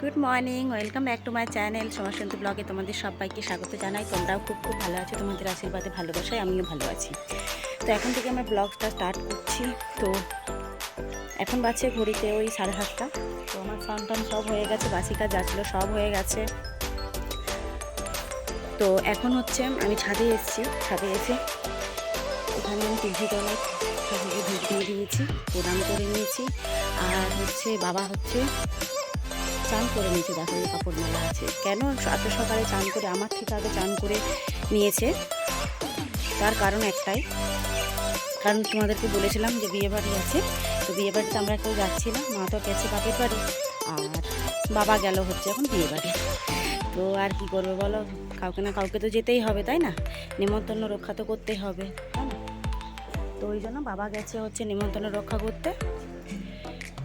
Good morning welcome back to my channel সমাসন্তী ব্লগে তোমাদের সবাইকে স্বাগত জানাই। তোমরাও খুব খুব ভালো আছো, তোমাদের আশীর্বাদে ভালোবাসায় আমিও ভালো আছি। তো এখন থেকে আমরা ব্লগটা স্টার্ট করছি। তো এখন বাজছে ঘড়িতে ওই সাড়ে সাতটা। তো আমার ফান টান সব হয়ে গেছে, বাসি কাজ যাচ্ছিল সব হয়ে গেছে। তো এখন হচ্ছে আমি ছাদে এসেছি। ছাদে এসে ওখানে আমি টিভি তলায় দিয়ে দিয়েছি, প্রণাম করে নিয়েছি। আর হচ্ছে বাবা হচ্ছে চান করে নিয়েছে, দেখো এই কাপড় মেলা আছে। কেন এত সকালে চান করে, আমার থেকে আগে চান করে নিয়েছে? তার কারণ একটাই। কারণ তোমাদেরকে বলেছিলাম যে বিয়ে বাড়ি আছে, তো বিয়ে বাড়িতে আমরা কেউ যাচ্ছি না, মা তো গেছে বাপের বাড়ি, আর বাবা গেল হচ্ছে এখন বিয়ে বাড়ি। তো আর কি করবে বলো? কাউকে না কাউকে তো যেতেই হবে, তাই না? নিমন্ত্রণ রক্ষা তো করতেই হবে তো ওই জন্য বাবা গেছে হচ্ছে নিমন্ত্রণ রক্ষা করতে।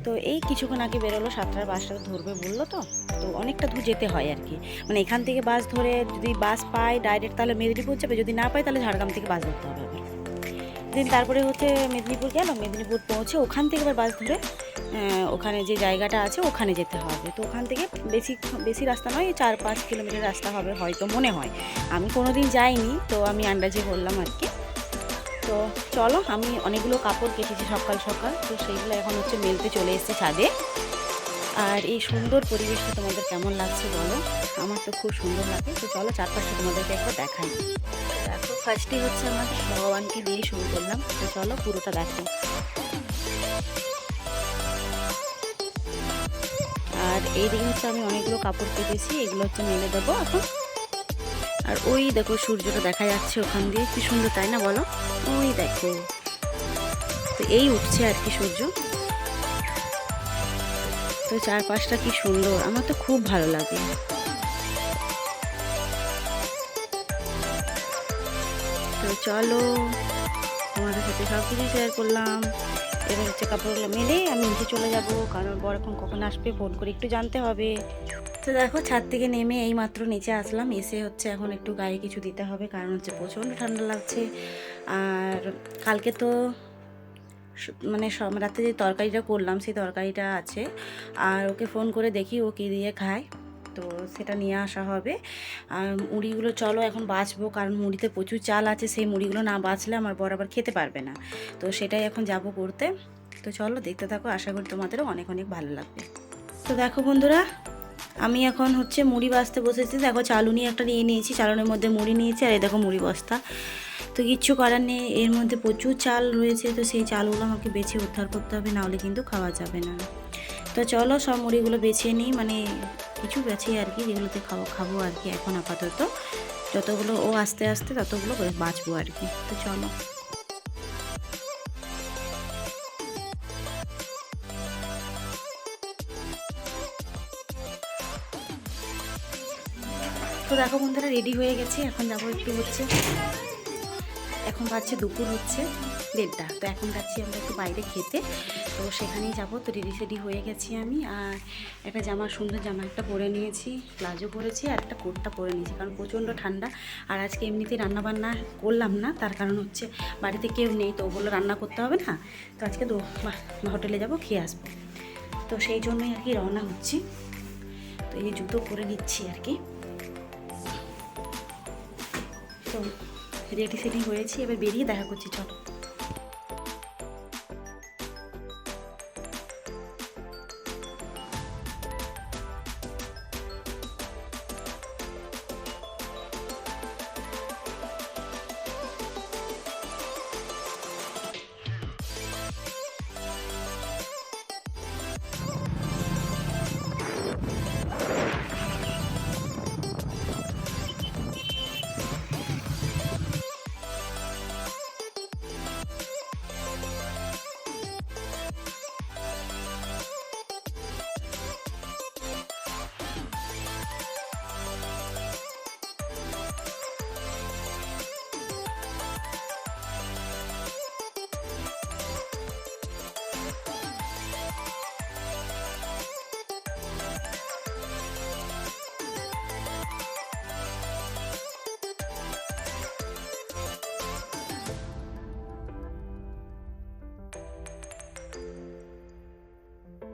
তো এই কিছুক্ষণ আগে বেরোলো, সাতটার বাসটা ধরবে বলল তো। তো অনেকটা দূর যেতে হয় আর কি। মানে এখান থেকে বাস ধরে যদি বাস পাই ডাইরেক্ট তাহলে মেদিনীপুর যাবে, যদি না পাই তাহলে ঝাড়গ্রাম থেকে বাস ধরতে হবে। দিন তারপরে হচ্ছে মেদিনীপুর গেল, মেদিনীপুর পৌঁছে ওখান থেকে আবার বাস ধরে ওখানে যে জায়গাটা আছে ওখানে যেতে হবে। তো ওখান থেকে বেশি বেশি রাস্তা নয়, চার পাঁচ কিলোমিটার রাস্তা হবে হয়তো মনে হয়। আমি কোনোদিন যাইনি, তো আমি আন্দাজে বললাম আর কি। তো চলো, আমি অনেকগুলো কাপড় কেটেছি সকাল সকাল, তো সেইগুলো এখন হচ্ছে মেলতে চলে এসেছে ছাদে। আর এই সুন্দর পরিবেশটা তোমাদের কেমন লাগছে বলো? আমার তো খুব সুন্দর লাগে, তো চলো চারপাশে তোমাদেরকে একবার দেখাই। দেখো ফার্স্টে হচ্ছে আমার ভগবানকে দিয়ে শুরু করলাম, তো চলো পুরোটা দেখো। আর এইদিকে হচ্ছে আমি অনেকগুলো কাপড় কেটেছি, এগুলো হচ্ছে মেলে দেবো এখন। আর ওই দেখো সূর্যটা দেখা যাচ্ছে ওখান দিয়ে। কি সুন্দর, তাই না বলো? ওই দেখো। তো এই উঠছে আর কি সূর্য। তো চারপাশটা কি সুন্দর। আমার তো খুব ভালো লাগে। তো চলো তোমাদের সাথে সব কিছু শেয়ার করলাম। এবার হচ্ছে কাপড়গুলো মেলে আমি নিচে চলে যাব, কারণ বর এখন কখন আসবে ফোন করে একটু জানতে হবে। তো দেখো, ছাদ থেকে নেমে এই মাত্র নিচে আসলাম, এসে হচ্ছে এখন একটু গায়ে কিছু দিতে হবে, কারণ হচ্ছে প্রচণ্ড ঠান্ডা লাগছে। আর কালকে তো মানে সব রাতে যে তরকারিটা করলাম, সেই তরকারিটা আছে। আর ওকে ফোন করে দেখি ও কী দিয়ে খায়। তো সেটা নিয়ে আসা হবে। আর মুড়িগুলো চলো, এখন বাঁচবো, কারণ মুড়িতে প্রচুর চাল আছে, সেই মুড়িগুলো না বাঁচলে আমার বর আবার খেতে পারবে না। তো সেটাই এখন যাব করতে। তো চলো, দেখতে থাকো, আশা করি তোমাদেরও অনেক অনেক ভালো লাগবে। তো দেখো বন্ধুরা, আমি এখন হচ্ছে মুড়ি বাঁচতে বসেছি। দেখো চালুনি একটা নিয়ে নিয়েছি চালুনির মধ্যে মুড়ি নিয়েছি, আর এই দেখো মুড়ি বস্তা। তো কিচ্ছু করার নেই, এর মধ্যে প্রচুর চাল রয়েছে, তো সেই চালগুলো আমাকে বেছে উদ্ধার করতে হবে, নাহলে কিন্তু খাওয়া যাবে না। তো চলো সব মুড়িগুলো বেছে নিই মানে কিছু বেছে আর কি যেগুলোতে খাব খাব আর কি এখন আপাতত। যতগুলো ও আস্তে আস্তে ততগুলো বাঁচবো আর কি তো চলো। তো দেখো বন্ধুরা রেডি হয়ে গেছে। এখন যাব একটু হচ্ছে এখন বাজছে দুপুর হচ্ছে দেড়টা। তো এখন যাচ্ছি আমরা একটু বাইরে খেতে। তো সেখানেই যাব। তো রেডি সেডি হয়ে গেছি আমি। আর একটা জামা, সুন্দর জামা একটা পরে নিয়েছি। প্লাজো পরেছি আর একটা কোটটা পরে নিয়েছি। কারণ প্রচণ্ড ঠান্ডা। আর আজকে এমনিতেই রান্না বান্না করলাম না। তার কারণ হচ্ছে বাড়িতে কেউ নেই। তো ও বলল, রান্না করতে হবে না? তো আজকে দো হোটেলে যাব, খেয়ে আসব। তো সেই জন্যই আর কি রওনা হচ্ছি। তো এই জুতো পরে নিচ্ছি আর কি। তো রেডি সেডি হয়েছি এবার বেরিয়ে দেখা করছি চলো।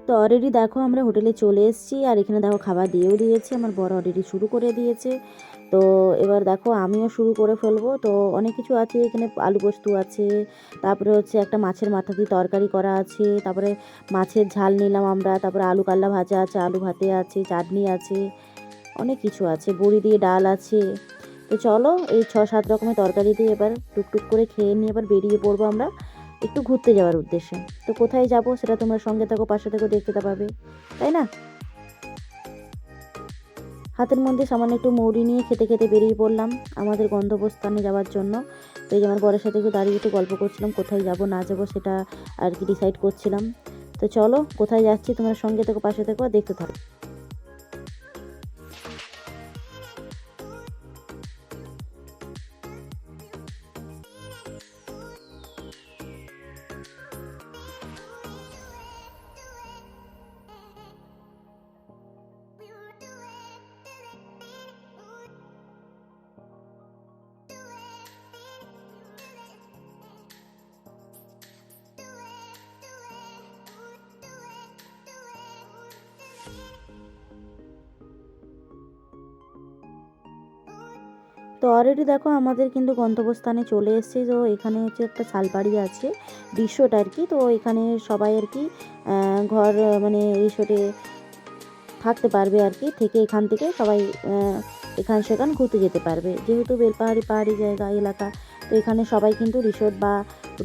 তো অলরেডি দেখো আমরা হোটেলে চলে এসেছি, আর এখানে দেখো খাবার দিয়েও দিয়েছি, আমার বড় অলরেডি শুরু করে দিয়েছে। তো এবার দেখো আমিও শুরু করে ফেলব। তো অনেক কিছু আছে, এখানে আলু পোস্ত আছে, তারপরে হচ্ছে একটা মাছের মাথা দিয়ে তরকারি করা আছে, তারপরে মাছের ঝাল নিলাম আমরা, তারপরে আলু কাল্লা ভাজা আছে, আলু ভাতে আছে, চাটনি আছে, অনেক কিছু আছে, বড়ি দিয়ে ডাল আছে। তো চলো এই ছ সাত রকমের তরকারি দিয়ে এবার টুকটুক করে খেয়ে নিয়ে এবার বেরিয়ে পড়ব আমরা। একটু ঘুরতে যাওয়ার উদ্দেশ্যে। তো কোথায় যাব সেটা তোমরা সঙ্গে থাকো, পাশে থাকো, দেখতে পাবে। তাই না? হাতের মধ্যে সামান্য একটু মৌরি নিয়ে খেতে খেতে বেরিয়ে পড়লাম আমাদের গন্তব্যস্থানে যাওয়ার জন্য। তো এই যে আমার বরের সাথে একটু দাঁড়িয়ে একটু গল্প করছিলাম, কোথায় যাব, না যাব সেটা আর কি ডিসাইড করছিলাম। তো চলো, কোথায় যাচ্ছি তোমার সঙ্গে থেকো, পাশে থেকো, দেখতে থাকো। তো অলরেডি দেখো আমাদের কিন্তু গন্তব্যস্থানে চলে এসেছি। তো এখানে হচ্ছে একটা শালবাড়ি আছে রিসোর্ট আর কি তো এখানে সবাই আর কি ঘর মানে রিসোর্টে থাকতে পারবে আর কি থেকে এখান থেকে সবাই এখান সেখান ঘুরতে যেতে পারবে। যেহেতু বেলপাহাড়ি, পাহাড়ি জায়গা, এলাকা, তো এখানে সবাই কিন্তু রিসোর্ট বা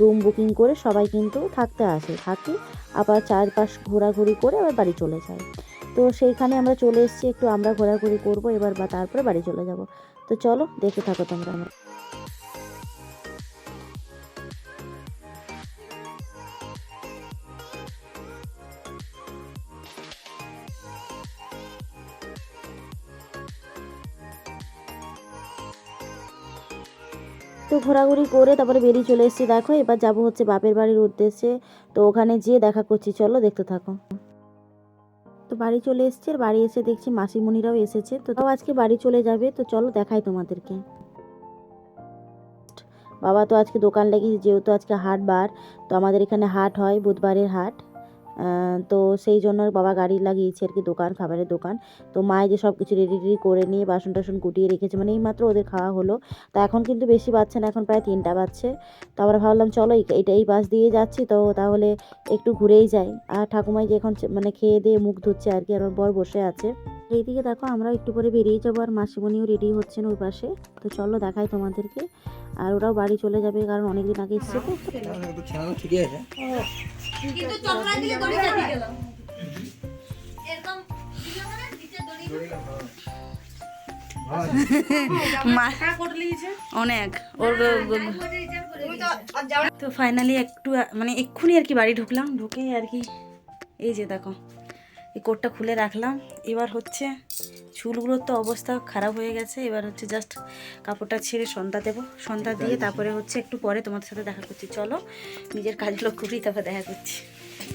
রুম বুকিং করে সবাই কিন্তু থাকতে আসে। থাকি আবার চারপাশ ঘোরাঘুরি করে আবার বাড়ি চলে যায়। তো সেইখানে আমরা চলে এসেছি, একটু আমরা ঘোরাঘুরি করব, এবার বা তারপরে বাড়ি চলে যাব। তো চলো দেখে থাকো তোমরা আমরা তো ঘোরাঘুরি করে তারপরে বেরিয়ে চলে এসেছি। দেখো, এবার যাব হচ্ছে বাপের বাড়ির উদ্দেশ্যে। তো ওখানে যেয়ে দেখা করছি। চলো, দেখতে থাকো। তো বাড়ি চলে এসছে, আর বাড়ি এসে দেখছি মাসিমণিরাও এসেছে। তো তাও আজকে বাড়ি চলে যাবে, তো চলো দেখাই তোমাদেরকে। বাবা তো আজকে দোকান লাগিয়েছে, যেহেতু আজকে হাট বার, তো আমাদের এখানে হাট হয়, বুধবারের হাট। তো সেই জন্য বাবা গাড়ি লাগিয়েছে আর কি, দোকান, খাবারের দোকান। তো মায়ে যে সব কিছু রেডি রেডি করে নিয়ে বাসন টাসন গুটিয়ে রেখেছে মানে এইমাত্র ওদের খাওয়া হলো। তা এখন কিন্তু বেশি বাজছে না, এখন প্রায় তিনটা বাজছে। তো আমরা ভাবলাম, চলো এটা এই বাস দিয়ে যাচ্ছি, তো তাহলে একটু ঘুরেই যাই। আর ঠাকুমাই যে এখন মানে খেয়ে দিয়ে মুখ ধুচ্ছে আর কি আমার বর বসে আছে। এইদিকে দেখো আমরা একটু পরে বেরিয়ে যাব আর মাসিমণিও রেডি হচ্ছেন ওই পাশে। তো চলো দেখাই তোমাদেরকে। আর ওরাও বাড়ি চলে যাবে কারণ অনেকদিন আগে এসছে তো। অনেক। ওর তো ফাইনালি একটু মানে এক্ষুনি আর কি বাড়ি ঢুকলাম। ঢুকে আর কি এই যে দেখো। এই কোটটা খুলে রাখলাম। এবার হচ্ছে চুলগুলোর তো অবস্থা খারাপ হয়ে গেছে। এবার হচ্ছে জাস্ট কাপড়টা ছেড়ে সন্ধ্যা দেবো। সন্ধ্যা দিয়ে তারপরে হচ্ছে একটু পরে তোমাদের সাথে দেখা করছি। চলো নিজের কাজগুলো করি তারপর দেখা করছি।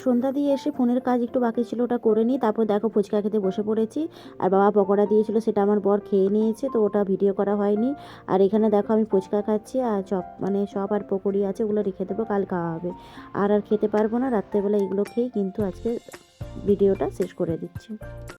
সন্ধ্যা দিয়ে এসে ফোনের কাজ একটু বাকি ছিল ওটা করে নিই। তারপর দেখো ফুচকা খেতে বসে পড়েছি। আর বাবা পকোড়া দিয়েছিল সেটা আমার বর খেয়ে নিয়েছে তো ওটা ভিডিও করা হয়নি। আর এখানে দেখো আমি ফুচকা খাচ্ছি আর চপ মানে সব আর পকোড়ি আছে ওগুলো রেখে দেবো কাল খাওয়া হবে। আর আর খেতে পারব না রাত্রেবেলা এগুলো খেয়েই কিন্তু আজকে ভিডিওটা শেষ করে দিচ্ছি।